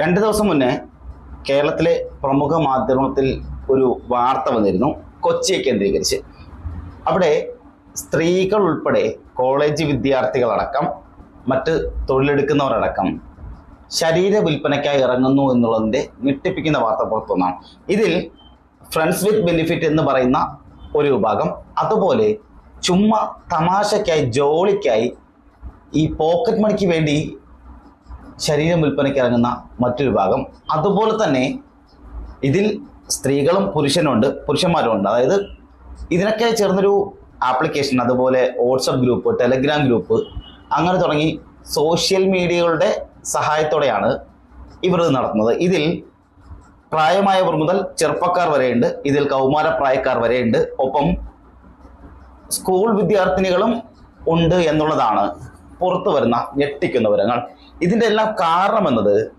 രണ്ട് ദിവസം മുന്നേ കേരളത്തിലെ പ്രമുഖ മാധ്യമത്തിൽ ഒരു വാർത്ത വന്നിരുന്നു കൊച്ചിയെ കേന്ദ്രീകരിച്ച്. അവിടെ സ്ത്രീകൾ ഉൾപ്പെടെ കോളേജ് വിദ്യാർത്ഥികളടക്കം മറ്റ് തൊഴിലെടുക്കുന്നവരടക്കം ശരീര വിൽപ്പനയ്ക്കായി ഇറങ്ങുന്നു എന്നുള്ളതിന്റെ ഞെട്ടിപ്പിക്കുന്ന വാർത്ത പുറത്തുനിന്നാണ് ഇതിൽ ഫ്രണ്ട്സ് വിത്ത് ബെനിഫിറ്റ് എന്ന് പറയുന്ന ഒരു വിഭാഗം അതുപോലെ ചുമ്മാ തമാശയ്ക്കായി ജോളിക്കായി ഈ പോക്കറ്റ് മണിക്ക് വേണ്ടി ശരീരം വിൽപ്പനയ്ക്ക് ഇറങ്ങുന്ന മറ്റൊരു ഭാഗം. അതുപോലെ തന്നെ ഇതിൽ സ്ത്രീകളും പുരുഷനുണ്ട് പുരുഷന്മാരും ഉണ്ട്. അതായത് ഇതിനൊക്കെ ചേർന്നൊരു ആപ്ലിക്കേഷൻ അതുപോലെ വാട്സപ്പ് ഗ്രൂപ്പ് ടെലഗ്രാം ഗ്രൂപ്പ് അങ്ങനെ തുടങ്ങി സോഷ്യൽ മീഡിയകളുടെ സഹായത്തോടെയാണ് ഇവർ ഇത് നടത്തുന്നത്. ഇതിൽ പ്രായമായവർ മുതൽ ചെറുപ്പക്കാർ വരെയുണ്ട്. ഇതിൽ കൗമാര പ്രായക്കാർ വരെയുണ്ട്. ഒപ്പം സ്കൂൾ വിദ്യാർത്ഥിനികളും ഉണ്ട് എന്നുള്ളതാണ് പുറത്തു വരുന്ന ഞെട്ടിക്കുന്ന വിവരങ്ങൾ. ഇതിന്റെ എല്ലാം കാരണം എന്നത്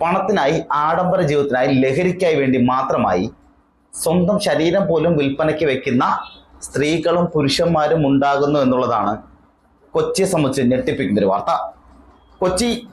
പണത്തിനായി ആഡംബര ജീവിതത്തിനായി ലഹരിക്കായി വേണ്ടി മാത്രമായി സ്വന്തം ശരീരം പോലും വിൽപ്പനയ്ക്ക് വെക്കുന്ന സ്ത്രീകളും പുരുഷന്മാരും ഉണ്ടാകുന്നു എന്നുള്ളതാണ് കൊച്ചിയെ സംബന്ധിച്ച് ഞെട്ടിപ്പിക്കുന്ന ഒരു വാർത്ത. കൊച്ചി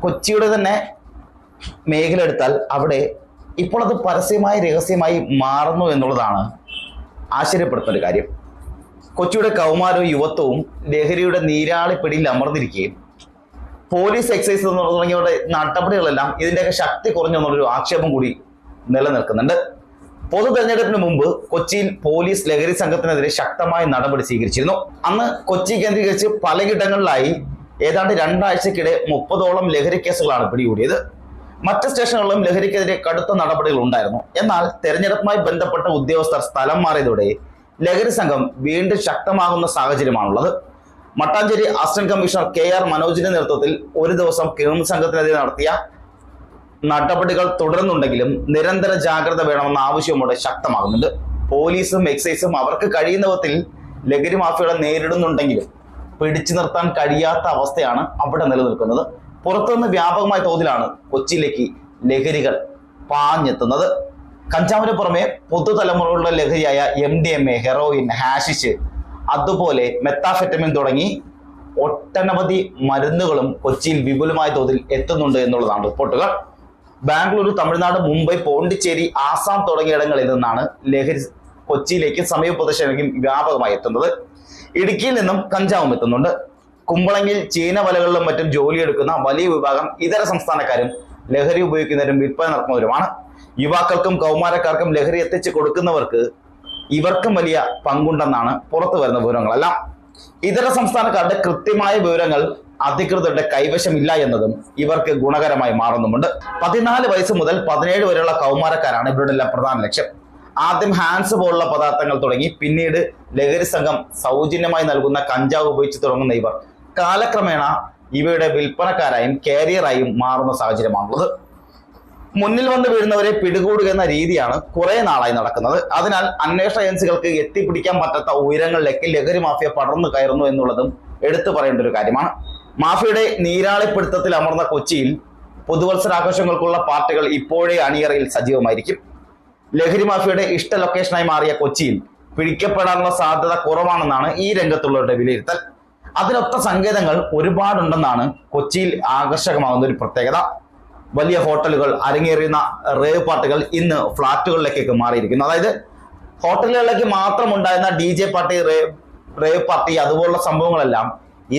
കൊച്ചിയുടെ തന്നെ മേഖല എടുത്താൽ അവിടെ ഇപ്പോൾ അത് പരസ്യമായി രഹസ്യമായി മാറുന്നു എന്നുള്ളതാണ് ആശ്ചര്യപ്പെടുത്തുന്ന ഒരു കാര്യം. കൊച്ചിയുടെ കൗമാരവും യുവത്വവും ലഹരിയുടെ നീരാളിപ്പിടിയിൽ അമർന്നിരിക്കുകയും പോലീസ് എക്സൈസ് തുടങ്ങിയവരുടെ നടപടികളെല്ലാം ഇതിന്റെയൊക്കെ ശക്തി കുറഞ്ഞു എന്നുള്ളൊരു ആക്ഷേപം കൂടി നിലനിൽക്കുന്നുണ്ട്. പൊതു തെരഞ്ഞെടുപ്പിന് മുമ്പ് കൊച്ചിയിൽ പോലീസ് ലഹരി സംഘത്തിനെതിരെ ശക്തമായ നടപടി സ്വീകരിച്ചിരുന്നു. അന്ന് കൊച്ചി കേന്ദ്രീകരിച്ച് പലയിടങ്ങളിലായി ഏതാണ്ട് രണ്ടാഴ്ചക്കിടെ മുപ്പതോളം ലഹരി കേസുകളാണ് പിടികൂടിയത്. മറ്റ് സ്റ്റേഷനുകളിലും ലഹരിക്കെതിരെ കടുത്ത നടപടികൾ ഉണ്ടായിരുന്നു. എന്നാൽ തെരഞ്ഞെടുപ്പുമായി ബന്ധപ്പെട്ട ഉദ്യോഗസ്ഥർ സ്ഥലം മാറിയതോടെ ലഹരി സംഘം വീണ്ടും ശക്തമാകുന്ന സാഹചര്യമാണുള്ളത്. Mattancherry assistant commissioner K R മനോജിന്റെ നേതൃത്വത്തിൽ ഒരു ദിവസം കിം സംഘത്തിനെതിരെ നടത്തിയ നടപടികൾ തുടരുന്നുണ്ടെങ്കിലും നിരന്തര ജാഗ്രത വേണമെന്ന ആവശ്യമോടെ ശക്തമാകുന്നുണ്ട്. പോലീസും എക്സൈസും അവർക്ക് കഴിയുന്ന വിധത്തിൽ ലഹരി മാഫിയകളെ നേരിടുന്നുണ്ടെങ്കിലും പിടിച്ചു നിർത്താൻ കഴിയാത്ത അവസ്ഥയാണ് അവിടെ നിലനിൽക്കുന്നത്. പുറത്തുനിന്ന് വ്യാപകമായ തോതിലാണ് കൊച്ചിയിലേക്ക് ലഹരികൾ പാഞ്ഞെത്തുന്നത്. കഞ്ചാവിന് പുറമെ പുതുതലമുറകളുടെ ലഹരിയായ M D M A heroin hashish അതുപോലെ മെത്താഫെറ്റമിൻ തുടങ്ങി ഒട്ടനവധി മരുന്നുകളും കൊച്ചിയിൽ വിപുലമായ തോതിൽ എത്തുന്നുണ്ട് എന്നുള്ളതാണ് റിപ്പോർട്ടുകൾ. ബാംഗ്ലൂരു തമിഴ്നാട് മുംബൈ പോണ്ടിച്ചേരി ആസാം തുടങ്ങിയ ഇടങ്ങളിൽ നിന്നാണ് ലഹരി കൊച്ചിയിലേക്ക് സമീപ പ്രദേശങ്ങളിലേക്കും വ്യാപകമായി എത്തുന്നത്. ഇടുക്കിയിൽ നിന്നും കഞ്ചാവും എത്തുന്നുണ്ട്. കുമ്പളങ്ങിൽ ചീന വലകളിലും മറ്റും ജോലിയെടുക്കുന്ന വലിയ വിഭാഗം ഇതര സംസ്ഥാനക്കാരും ലഹരി ഉപയോഗിക്കുന്നവരും വിൽപ്പന നടത്തുന്നവരുമാണ്. യുവാക്കൾക്കും കൗമാരക്കാർക്കും ലഹരി എത്തിച്ചു കൊടുക്കുന്നവർക്ക് ഇവർക്കും വലിയ പങ്കുണ്ടെന്നാണ് പുറത്തു വരുന്ന വിവരങ്ങളെല്ലാം ഇതര സംസ്ഥാനക്കാരുടെ കൃത്യമായ വിവരങ്ങൾ അധികൃതരുടെ കൈവശമില്ല എന്നതും ഇവർക്ക് ഗുണകരമായി മാറുന്നുമുണ്ട്. പതിനാല് വയസ്സ് മുതൽ പതിനേഴ് വരെയുള്ള കൗമാരക്കാരാണ് ഇവരുടെ എല്ലാം പ്രധാന ലക്ഷ്യം. ആദ്യം ഹാൻസ് പോലുള്ള പദാർത്ഥങ്ങൾ തുടങ്ങി പിന്നീട് ലഹരി സംഘം സൗജന്യമായി നൽകുന്ന കഞ്ചാവ് ഉപയോഗിച്ച് തുടങ്ങുന്ന ഇവർ. കാലക്രമേണ ഇവയുടെ വിൽപ്പനക്കാരായും കാരിയറായും മാറുന്ന സാഹചര്യമാണുള്ളത്. മുന്നിൽ വന്ന് വീഴുന്നവരെ പിടികൂടുക എന്ന രീതിയാണ് കുറെ നാളായി നടക്കുന്നത്. അതിനാൽ അന്വേഷണ ഏജൻസികൾക്ക് എത്തിപ്പിടിക്കാൻ പറ്റാത്ത ഉയരങ്ങളിലേക്ക് ലഹരി മാഫിയ പടർന്നു കയറുന്നു എന്നുള്ളതും എടുത്തു പറയേണ്ട ഒരു കാര്യമാണ്. മാഫിയുടെ നീരാളിപ്പിടുത്തത്തിൽ അമർന്ന കൊച്ചിയിൽ പുതുവത്സരാഘോഷങ്ങൾക്കുള്ള പാർട്ടികൾ ഇപ്പോഴേ അണിയറയിൽ സജീവമായിരിക്കും. ലഹരി മാഫിയുടെ ഇഷ്ട ലൊക്കേഷനായി മാറിയ കൊച്ചിയിൽ പിടിക്കപ്പെടാനുള്ള സാധ്യത കുറവാണെന്നാണ് ഈ രംഗത്തുള്ളവരുടെ വിലയിരുത്തൽ. അതിനൊത്ത സങ്കേതങ്ങൾ ഒരുപാടുണ്ടെന്നാണ് കൊച്ചിയിൽ ആകർഷകമാകുന്ന ഒരു പ്രത്യേകത. വലിയ ഹോട്ടലുകൾ അരങ്ങേറിയുന്ന റേവ് പാർട്ടികൾ ഇന്ന് ഫ്ളാറ്റുകളിലേക്കൊക്കെ മാറിയിരിക്കുന്നു. അതായത് ഹോട്ടലുകളിലേക്ക് മാത്രം ഉണ്ടായിരുന്ന D J party rave rave party അതുപോലുള്ള സംഭവങ്ങളെല്ലാം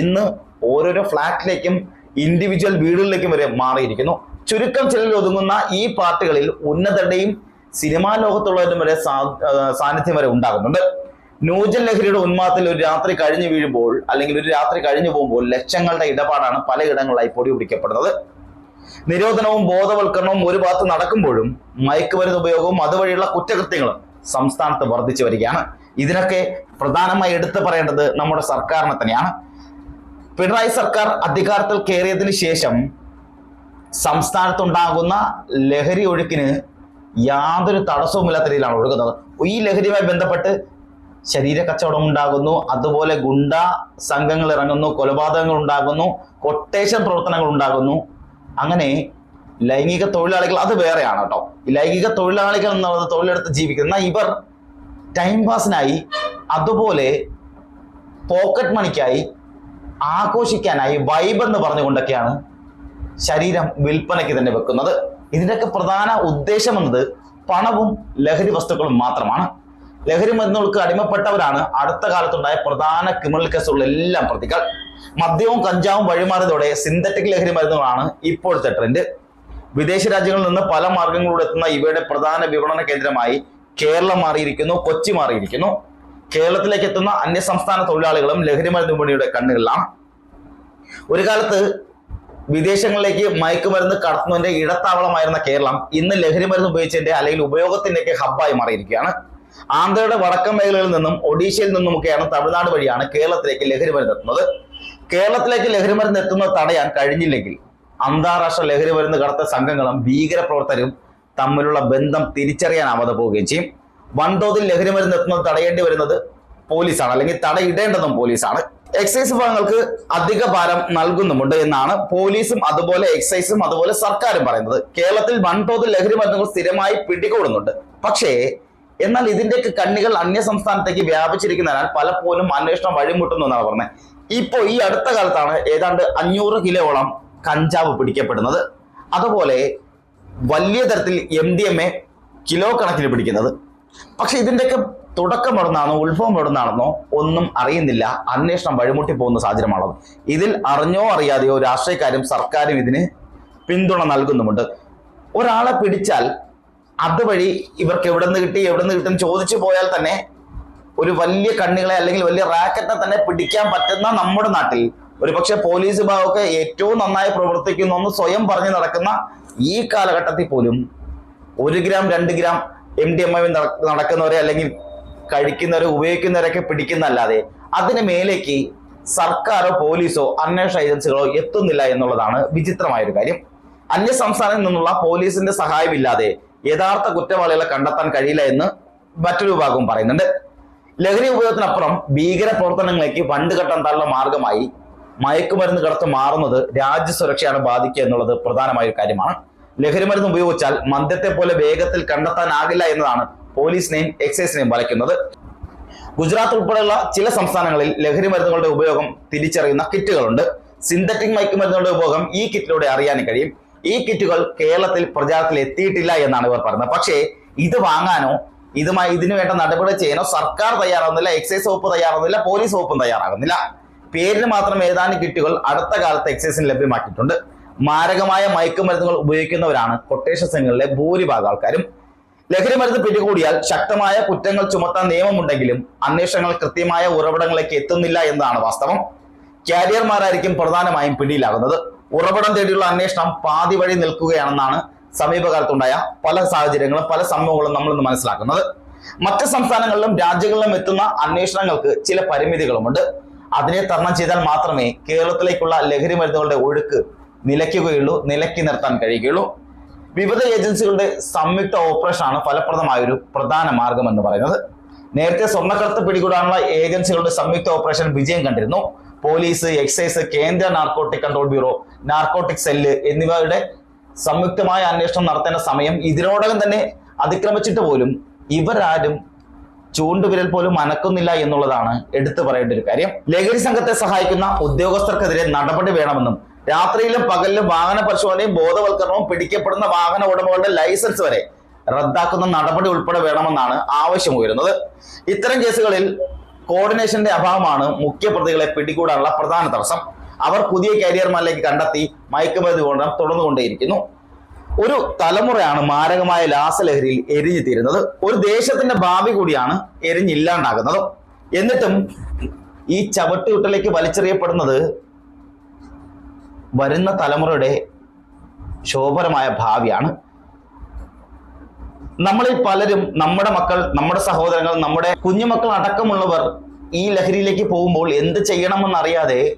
ഇന്ന് ഓരോരോ ഫ്ളാറ്റിലേക്കും ഇൻഡിവിജ്വൽ വീടുകളിലേക്കും വരെ മാറിയിരിക്കുന്നു. ചുരുക്കം ചിലരിൽ ഒതുങ്ങുന്ന ഈ പാർട്ടികളിൽ ഉന്നതരുടെയും സിനിമാ ലോകത്തുള്ളവരും വരെ സാന്നിധ്യം വരെ ഉണ്ടാകുന്നുണ്ട്. നൂജൻ ലഹരിയുടെ ഉന്മാദത്തിൽ ഒരു രാത്രി കഴിഞ്ഞു വീഴുമ്പോൾ അല്ലെങ്കിൽ ഒരു രാത്രി കഴിഞ്ഞു പോകുമ്പോൾ ലക്ഷങ്ങളുടെ ഇടപാടാണ് പലയിടങ്ങളിലായി പൊടി പിടിക്കപ്പെടുന്നത്. നിരോധനവും ബോധവൽക്കരണവും ഒരു ഭാഗത്ത് നടക്കുമ്പോഴും മയക്കുമരുന്ന് ഉപയോഗവും അതുവഴിയുള്ള കുറ്റകൃത്യങ്ങളും സംസ്ഥാനത്ത് വർദ്ധിച്ചു വരികയാണ്. ഇതിനൊക്കെ പ്രധാനമായി എടുത്തു പറയേണ്ടത് നമ്മുടെ സർക്കാരിനെ തന്നെയാണ്. പിണറായി സർക്കാർ അധികാരത്തിൽ കയറിയതിന് ശേഷം സംസ്ഥാനത്തുണ്ടാകുന്ന ലഹരി ഒഴുക്കിന് യാതൊരു തടസ്സവുമില്ലാത്ത രീതിയിലാണ് ഒഴുകുന്നത്. ഈ ലഹരിയുമായി ബന്ധപ്പെട്ട് ശരീര കച്ചവടം ഉണ്ടാകുന്നു അതുപോലെ ഗുണ്ട സംഘങ്ങൾ ഇറങ്ങുന്നു കൊലപാതകങ്ങൾ ഉണ്ടാകുന്നു കൊട്ടേഷൻ പ്രവർത്തനങ്ങൾ ഉണ്ടാകുന്നു. അങ്ങനെ ലൈംഗിക തൊഴിലാളികൾ അത് വേറെയാണ് കേട്ടോ. ലൈംഗിക തൊഴിലാളികൾ എന്നുള്ളത് തൊഴിലെടുത്ത് ജീവിക്കുന്ന ഇവർ ടൈം പാസിനായി അതുപോലെ പോക്കറ്റ് മണിക്കായി ആഘോഷിക്കാനായി വൈബ് എന്ന് പറഞ്ഞുകൊണ്ടൊക്കെയാണ് ശരീരം വിൽപ്പനയ്ക്ക് തന്നെ വെക്കുന്നത്. ഇതിന്റെയൊക്കെ പ്രധാന ഉദ്ദേശം എന്നത് പണവും ലഹരി വസ്തുക്കളും മാത്രമാണ്. ലഹരി മരുന്നുകൾക്ക് അടിമപ്പെട്ടവരാണ് അടുത്ത കാലത്തുണ്ടായ പ്രധാന ക്രിമിനൽ കേസുകളിലെല്ലാം പ്രതികൾ. മദ്യവും കഞ്ചാവും വഴിമാറിയതോടെ സിന്തറ്റിക് ലഹരി മരുന്നുകളാണ് ഇപ്പോഴത്തെ ട്രെൻഡ് വിദേശ രാജ്യങ്ങളിൽ നിന്ന് പല മാർഗങ്ങളിലൂടെ എത്തുന്ന ഇവയുടെ പ്രധാന വിപണന കേന്ദ്രമായി കേരളം മാറിയിരിക്കുന്നു കൊച്ചി മാറിയിരിക്കുന്നു. കേരളത്തിലേക്ക് എത്തുന്ന അന്യസംസ്ഥാന തൊഴിലാളികളും ലഹരി മരുന്ന് വിപണിയുടെ കണ്ണുകളിലാണ്. ഒരു കാലത്ത് വിദേശങ്ങളിലേക്ക് മയക്കുമരുന്ന് കടത്തുന്നതിന്റെ ഇടത്താവളമായിരുന്ന കേരളം ഇന്ന് ലഹരി മരുന്ന് ഉപയോഗിച്ചതിന്റെ അല്ലെങ്കിൽ ഉപയോഗത്തിന്റെയൊക്കെ ഹബ്ബായി മാറിയിരിക്കുകയാണ്. ആന്ധ്രയുടെ വടക്കൻ മേഖലകളിൽ നിന്നും ഒഡീഷയിൽ നിന്നുമൊക്കെയാണ് തമിഴ്നാട് വഴിയാണ് കേരളത്തിലേക്ക് ലഹരി മരുന്ന് എത്തുന്നത്. കേരളത്തിലേക്ക് ലഹരി മരുന്ന് എത്തുന്നത് തടയാൻ കഴിഞ്ഞില്ലെങ്കിൽ അന്താരാഷ്ട്ര ലഹരി മരുന്ന് കടത്ത സംഘങ്ങളും ഭീകരപ്രവർത്തകരും തമ്മിലുള്ള ബന്ധം തിരിച്ചറിയാനാവാതെ പോവുകയും ചെയ്യും. വൻതോതിൽ ലഹരി മരുന്ന് എത്തുന്നത് തടയേണ്ടി വരുന്നത് പോലീസാണ് അല്ലെങ്കിൽ തടയിടേണ്ടതും പോലീസാണ്. എക്സൈസ് വിഭാഗങ്ങൾക്ക് അധിക ഭാരം നൽകുന്നുമുണ്ട് എന്നാണ് പോലീസും അതുപോലെ എക്സൈസും അതുപോലെ സർക്കാരും പറയുന്നത്. കേരളത്തിൽ വൻതോതിൽ ലഹരി മരുന്നുകൾ സ്ഥിരമായി പിടികൂടുന്നുണ്ട്. പക്ഷേ എന്നാൽ ഇതിന്റെയൊക്കെ കണ്ണികൾ അന്യ സംസ്ഥാനത്തേക്ക് വ്യാപിച്ചിരിക്കുന്നതിനാൽ പലപ്പോഴും അന്വേഷണം വഴിമുട്ടുന്നു എന്നാണ് പറഞ്ഞത്. ഇപ്പോൾ ഈ അടുത്ത കാലത്താണ് ഏതാണ്ട് അഞ്ഞൂറ് കിലോളം കഞ്ചാവ് പിടിക്കപ്പെടുന്നത്. അതുപോലെ വലിയ തരത്തിൽ M D M A kilo കണക്കിന് പിടിക്കുന്നത്. പക്ഷെ ഇതിന്റെയൊക്കെ തുടക്കം എവിടുന്നാണോ ഉത്ഭവം എവിടുന്നാണെന്നോ ഒന്നും അറിയുന്നില്ല. അന്വേഷണം വഴിമുട്ടി പോകുന്ന സാഹചര്യമാണത് ഇതിൽ അറിഞ്ഞോ അറിയാതെയോ രാഷ്ട്രീയക്കാരും സർക്കാരും ഇതിന് പിന്തുണ നൽകുന്നുമുണ്ട്. ഒരാളെ പിടിച്ചാൽ അതുവഴി ഇവർക്ക് എവിടെ നിന്ന് കിട്ടി എവിടെ നിന്ന് കിട്ടും ചോദിച്ചു പോയാൽ തന്നെ ഒരു വലിയ കണ്ണികളെ അല്ലെങ്കിൽ വലിയ റാക്കറ്റിനെ തന്നെ പിടിക്കാൻ പറ്റുന്ന നമ്മുടെ നാട്ടിൽ ഒരുപക്ഷെ പോലീസ് വിഭാഗമൊക്കെ ഏറ്റവും നന്നായി പ്രവർത്തിക്കുന്നു എന്ന് സ്വയം പറഞ്ഞു നടക്കുന്ന ഈ കാലഘട്ടത്തിൽ പോലും ഒരു ഗ്രാം രണ്ട് gram M D M I നടക്കുന്നവരെ അല്ലെങ്കിൽ കഴിക്കുന്നവരെ ഉപയോഗിക്കുന്നവരൊക്കെ പിടിക്കുന്നല്ലാതെ അതിന് മേലേക്ക് സർക്കാരോ പോലീസോ അന്വേഷണ ഏജൻസികളോ എത്തുന്നില്ല എന്നുള്ളതാണ് വിചിത്രമായൊരു കാര്യം. അന്യ സംസ്ഥാനങ്ങളിൽ നിന്നുള്ള പോലീസിന്റെ സഹായമില്ലാതെ യഥാർത്ഥ കുറ്റവാളികളെ കണ്ടെത്താൻ കഴിയില്ല എന്ന് മറ്റൊരു വിഭാഗവും പറയുന്നുണ്ട്. ലഹരി ഉപയോഗത്തിനപ്പുറം ഭീകര പ്രവർത്തനങ്ങളിലേക്ക് ഫണ്ട് തള്ള മാർഗമായി മയക്കുമരുന്ന് കടത്ത് മാറുന്നത് രാജ്യസുരക്ഷയാണ് ബാധിക്കുക എന്നുള്ളത് പ്രധാനമായ ഒരു കാര്യമാണ്. ലഹരി മരുന്ന് ഉപയോഗിച്ചാൽ മദ്യത്തെ പോലെ വേഗത്തിൽ കണ്ടെത്താനാകില്ല എന്നതാണ് പോലീസിനെയും എക്സൈസിനെയും വലയ്ക്കുന്നത്. ഗുജറാത്ത് ഉൾപ്പെടെയുള്ള ചില സംസ്ഥാനങ്ങളിൽ ലഹരി മരുന്നുകളുടെ ഉപയോഗം തിരിച്ചറിയുന്ന കിറ്റുകളുണ്ട്. സിന്തറ്റിക് മയക്കുമരുന്നുകളുടെ ഉപയോഗം ഈ കിറ്റിലൂടെ അറിയാനും കഴിയും. ഈ കിറ്റുകൾ കേരളത്തിൽ പ്രചാരത്തിൽ എത്തിയിട്ടില്ല എന്നാണ് ഇവർ പറയുന്നത്. പക്ഷേ ഇത് വാങ്ങാനോ ഇതുമായി ഇതിനു വേണ്ട നടപടി ചെയ്യാനോ സർക്കാർ തയ്യാറാവുന്നില്ല എക്സൈസ് വകുപ്പ് തയ്യാറാവുന്നില്ല പോലീസ് വകുപ്പും തയ്യാറാകുന്നില്ല. പേരിന് മാത്രം ഏതാനും കിറ്റുകൾ അടുത്ത കാലത്ത് എക്സൈസിന് ലഭ്യമാക്കിയിട്ടുണ്ട്. മാരകമായ മയക്കുമരുന്നുകൾ ഉപയോഗിക്കുന്നവരാണ് കൊട്ടേഷൻ സംഘങ്ങളിലെ ഭൂരിഭാഗം ആൾക്കാരും. ലഹരി മരുന്ന് പിടികൂടിയാൽ ശക്തമായ കുറ്റങ്ങൾ ചുമത്താൻ നിയമമുണ്ടെങ്കിലും അന്വേഷണങ്ങൾ കൃത്യമായ ഉറവിടങ്ങളിലേക്ക് എത്തുന്നില്ല എന്നതാണ് വാസ്തവം. ക്യാരിയർമാരായിരിക്കും പ്രധാനമായും പിടിയിലാകുന്നത്. ഉറവിടം തേടിയുള്ള അന്വേഷണം പാതി വഴി നിൽക്കുകയാണെന്നാണ് സമീപകാലത്തുണ്ടായ പല സാഹചര്യങ്ങളും പല സംഭവങ്ങളും നമ്മൾ ഇന്ന് മനസ്സിലാക്കുന്നത്. മറ്റ് സംസ്ഥാനങ്ങളിലും രാജ്യങ്ങളിലും എത്തുന്ന അന്വേഷണങ്ങൾക്ക് ചില പരിമിതികളുമുണ്ട്. അതിനെ തരണം ചെയ്താൽ മാത്രമേ കേരളത്തിലേക്കുള്ള ലഹരി മരുന്നുകളുടെ ഒഴുക്ക് നിലയ്ക്കുകയുള്ളൂ നിലക്കി നിർത്താൻ കഴിയുകയുള്ളൂ. വിവിധ ഏജൻസികളുടെ സംയുക്ത ഓപ്പറേഷൻ ആണ് ഫലപ്രദമായ ഒരു പ്രധാന മാർഗം എന്ന് പറയുന്നത്. നേരത്തെ സ്വർണക്കടത്ത് പിടികൂടാനുള്ള ഏജൻസികളുടെ സംയുക്ത ഓപ്പറേഷൻ വിജയം കണ്ടിരുന്നു. പോലീസ് എക്സൈസ് കേന്ദ്ര narcotic control bureau narcotic cell എന്നിവയുടെ സംയുക്തമായ അന്വേഷണം നടത്തേണ്ട സമയം ഇതിനോടകം തന്നെ അതിക്രമിച്ചിട്ട് പോലും ഇവരാരും ചൂണ്ടുവിരൽ പോലും അനക്കുന്നില്ല എന്നുള്ളതാണ് എടുത്തു പറയേണ്ട ഒരു കാര്യം. ലഹരി സംഘത്തെ സഹായിക്കുന്ന ഉദ്യോഗസ്ഥർക്കെതിരെ നടപടി വേണമെന്നും രാത്രിയിലും പകലിലും വാഹന പരിശോധനയും ബോധവൽക്കരണവും പിടിക്കപ്പെടുന്ന വാഹന ഉടമകളുടെ ലൈസൻസ് വരെ റദ്ദാക്കുന്ന നടപടി ഉൾപ്പെടെ വേണമെന്നാണ് ആവശ്യം ഉയരുന്നത് ഇത്തരം കേസുകളിൽ കോർഡിനേഷന്റെ അഭാവമാണ് മുഖ്യ പ്രതികളെ പിടികൂടാനുള്ള പ്രധാന തടസ്സം. അവർ പുതിയ കരിയർമാരിലേക്ക് കണ്ടെത്തി മയക്കുമരുന്ന് കൊണ്ടും തുടർന്നുകൊണ്ടേയിരിക്കുന്നു. ഒരു തലമുറയാണ് മാരകമായ ലാസലഹരിയിൽ എരിഞ്ഞു തീരുന്നത് ഒരു ദേശത്തിന്റെ ഭാവി കൂടിയാണ് എരിഞ്ഞില്ലാണ്ടാകുന്നത്. എന്നിട്ടും ഈ ചവട്ടുകുട്ടലേക്ക് വലിച്ചെറിയപ്പെടുന്നത് വരുന്ന തലമുറയുടെ ശോഭനമായ ഭാവിയാണ്. നമ്മളിൽ പലരും നമ്മുടെ മക്കൾ നമ്മുടെ സഹോദരങ്ങൾ നമ്മുടെ കുഞ്ഞുമക്കൾ അടക്കമുള്ളവർ ഈ ലഹരിയിലേക്ക് പോകുമ്പോൾ എന്ത് ചെയ്യണമെന്നറിയാതെ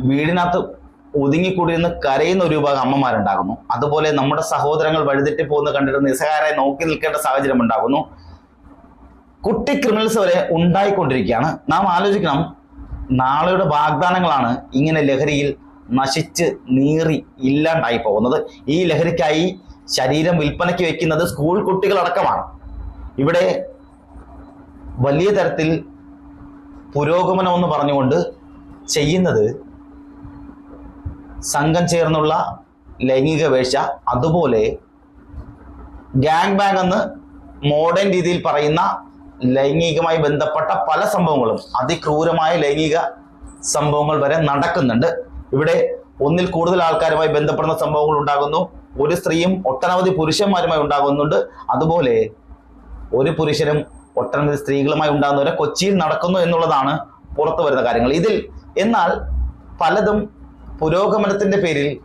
വീടിനകത്ത് ഒതുങ്ങിക്കൂടിയിരുന്ന് കരയുന്ന ഒരു വിഭാഗം അമ്മമാരുണ്ടാകുന്നു. അതുപോലെ നമ്മുടെ സഹോദരങ്ങൾ വഴുതിട്ടി പോകുന്ന കണ്ടിട്ട് നിസ്സഹാരായി നോക്കി നിൽക്കേണ്ട സാഹചര്യം ഉണ്ടാകുന്നു. കുട്ടി ക്രിമിനൽസ് വരെ ഉണ്ടായിക്കൊണ്ടിരിക്കുകയാണ്. നാം ആലോചിക്കണം നാളെയുടെ വാഗ്ദാനങ്ങളാണ് ഇങ്ങനെ ലഹരിയിൽ നശിച്ച് നീറി ഇല്ലാണ്ടായി പോകുന്നത്. ഈ ലഹരിക്കായി ശരീരം വിൽപ്പനയ്ക്ക് വെക്കുന്നത് സ്കൂൾ കുട്ടികളടക്കമാണ്. ഇവിടെ വലിയ തരത്തിൽ പുരോഗമനം എന്ന് പറഞ്ഞുകൊണ്ട് ചെയ്യുന്നത് സംഘം ചേർന്നുള്ള ലൈംഗിക വേഴ്ച അതുപോലെ ഗാങ് ബാങ് എന്ന് മോഡേൺ രീതിയിൽ പറയുന്ന ലൈംഗികമായി ബന്ധപ്പെട്ട പല സംഭവങ്ങളും അതിക്രൂരമായ ലൈംഗിക സംഭവങ്ങൾ വരെ നടക്കുന്നുണ്ട്. ഇവിടെ ഒന്നിൽ കൂടുതൽ ആൾക്കാരുമായി ബന്ധപ്പെടുന്ന സംഭവങ്ങൾ ഉണ്ടാകുന്നു. ഒരു സ്ത്രീയും ഒട്ടനവധി പുരുഷന്മാരുമായി ഉണ്ടാകുന്നുണ്ട്. അതുപോലെ ഒരു പുരുഷനും ഒട്ടനവധി സ്ത്രീകളുമായി ഉണ്ടാകുന്നവരെ കൊച്ചിയിൽ നടക്കുന്നു എന്നുള്ളതാണ് പുറത്തു വരുന്ന കാര്യങ്ങൾ. ഇതിൽ എന്നാൽ പലതും പുരോഗമനത്തിന്റെ പേരിൽ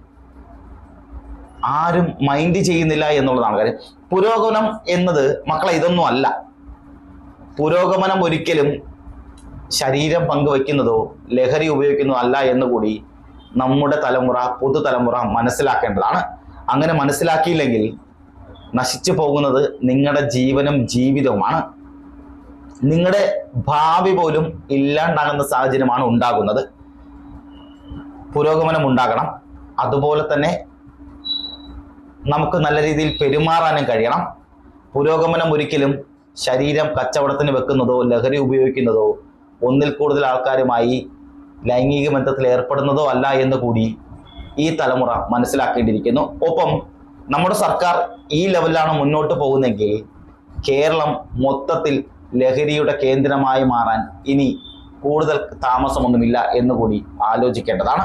ആരും മൈൻഡ് ചെയ്യുന്നില്ല എന്നുള്ളതാണ് കാര്യം. പുരോഗമനം എന്നത് മക്കളെ ഇതൊന്നും അല്ല. പുരോഗമനം ഒരിക്കലും ശരീരം പങ്കുവെക്കുന്നതോ ലഹരി ഉപയോഗിക്കുന്നതോ അല്ല എന്ന് കൂടി നമ്മുടെ തലമുറ പുതുതലമുറ മനസ്സിലാക്കേണ്ടതാണ്. അങ്ങനെ മനസ്സിലാക്കിയില്ലെങ്കിൽ നശിച്ചു പോകുന്നത് നിങ്ങളുടെ ജീവനും ജീവിതവുമാണ്. നിങ്ങളുടെ ഭാവി പോലും ഇല്ലാണ്ടാകുന്ന സാഹചര്യമാണ് ഉണ്ടാകുന്നത്. പുരോഗമനം ഉണ്ടാകണം. അതുപോലെ തന്നെ നമുക്ക് നല്ല രീതിയിൽ പെരുമാറാനും കഴിയണം. പുരോഗമനം ഒരിക്കലും ശരീരം കച്ചവടത്തിന് വെക്കുന്നതോ ലഹരി ഉപയോഗിക്കുന്നതോ ഒന്നിൽ കൂടുതൽ ആൾക്കാരുമായി ലൈംഗിക ബന്ധത്തിൽ ഏർപ്പെടുന്നതോ അല്ല എന്ന് കൂടി ഈ തലമുറ മനസ്സിലാക്കേണ്ടിയിരിക്കുന്നു. ഒപ്പം നമ്മുടെ സർക്കാർ ഈ ലെവലിലാണ് മുന്നോട്ട് പോകുന്നതെങ്കിൽ കേരളം മൊത്തത്തിൽ ലഹരിയുടെ കേന്ദ്രമായി മാറാൻ ഇനി കൂടുതൽ താമസമൊന്നുമില്ല എന്നുകൂടി ആലോചിക്കേണ്ടതാണ്.